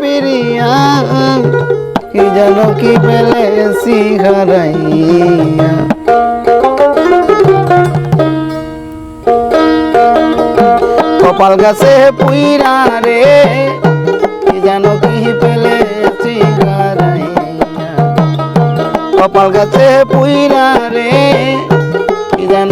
পিরিয়া কি যেন কি পেলেছি হারাইয়া কপাল গাছে পুইরা রে, কি যেন কি পেলেছি হারাইয়া কপাল গাছে পুইরা রে, কি যেন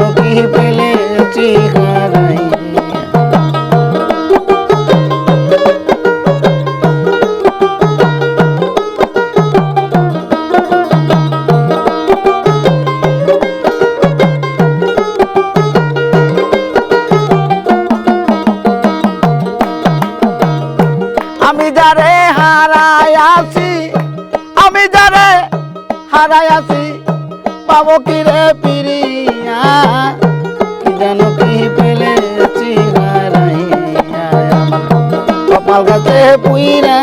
আমি যারে হারাই আছি, আমি যারে হারাই আছি, পাবো কি রে পিরিয়া? কি কি পেলেছি হারাইয়া? আমার কপাল গাছে পুইরা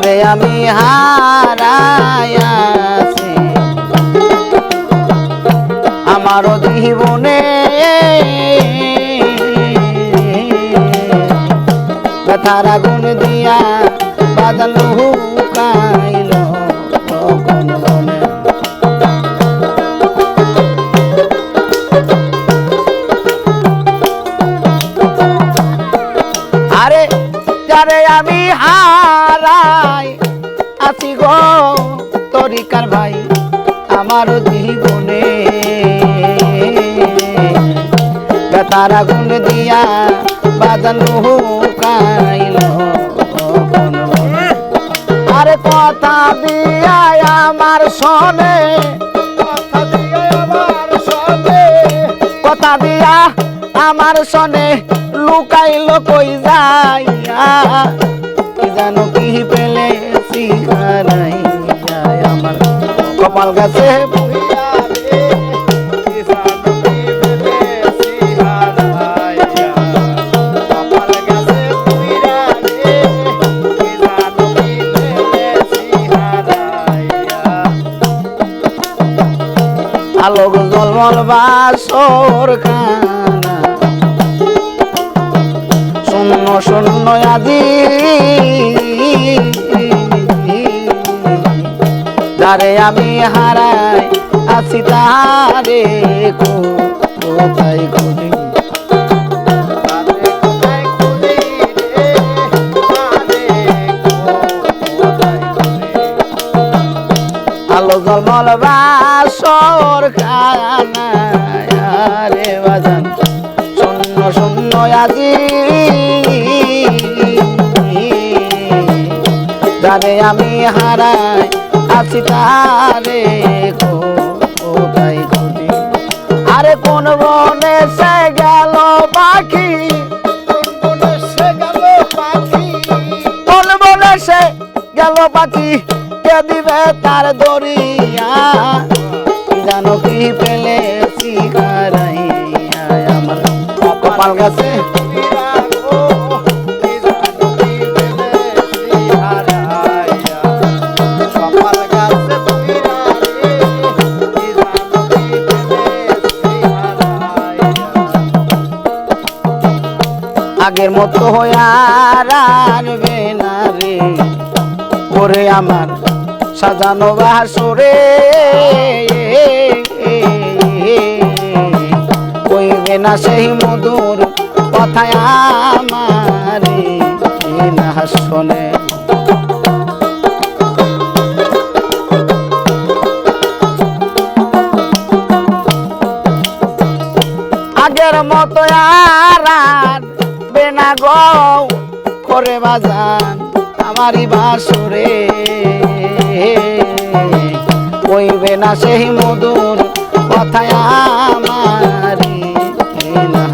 যারে আমি হারায়াছি আমারও জীবনে ব্যথার আগুন দিয়া বাদল হুকাইল আরে যারে আমি হারাই, আছি গো তরিকার ভাই আমার জীবনে। বেতার আগুন দিয়া হুকাইল আরে কথা দিয়া আমার সনে কথা দিয়া আমার সনে লুকাইল কই যাইয়া জানো কি পেলে হারাইয়া আমার। কপাল গাছে বইয়া রে, কি জানো শূন্য আজি যারে আমি হারাই আছি তারে কোথায় তারে রে, তারে খুঁজি? আলো জলমল বাসর খানারে বাজান শূন্য শূন্য আজি যারে আমি হারাই, আছি তারে আরে কোন বনে সে গেল পাখি। কোন বনে সে গেল পাখি, কে দিবে তার দরিয়া? জানো কি হারাইয়া আমার গাছে। আগের মতো আনবে না রে। ওরে আমার সাজানো বাসরে না সেই মধুর কথায় আমারে না শোনে। আগের মতো আর আনবে না গো, করে বাজান আমারই বাসরে। কইবে না সেই মধুর কথায় আমারি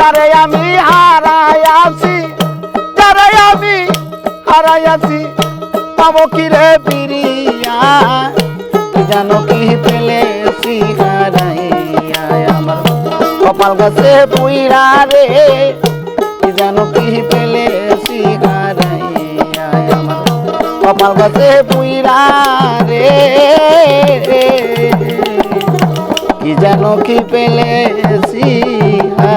যারে আমি হারাই যারে আমি হারাই আছি কি রে বিরিয়া জানো কি পেলে সি কপাল গাছে পুইরা রে জানো কি পেলেছি হারাইয়া আমার? কপাল গাছে পুইরা রে, কি জানো কি পেলেছি হা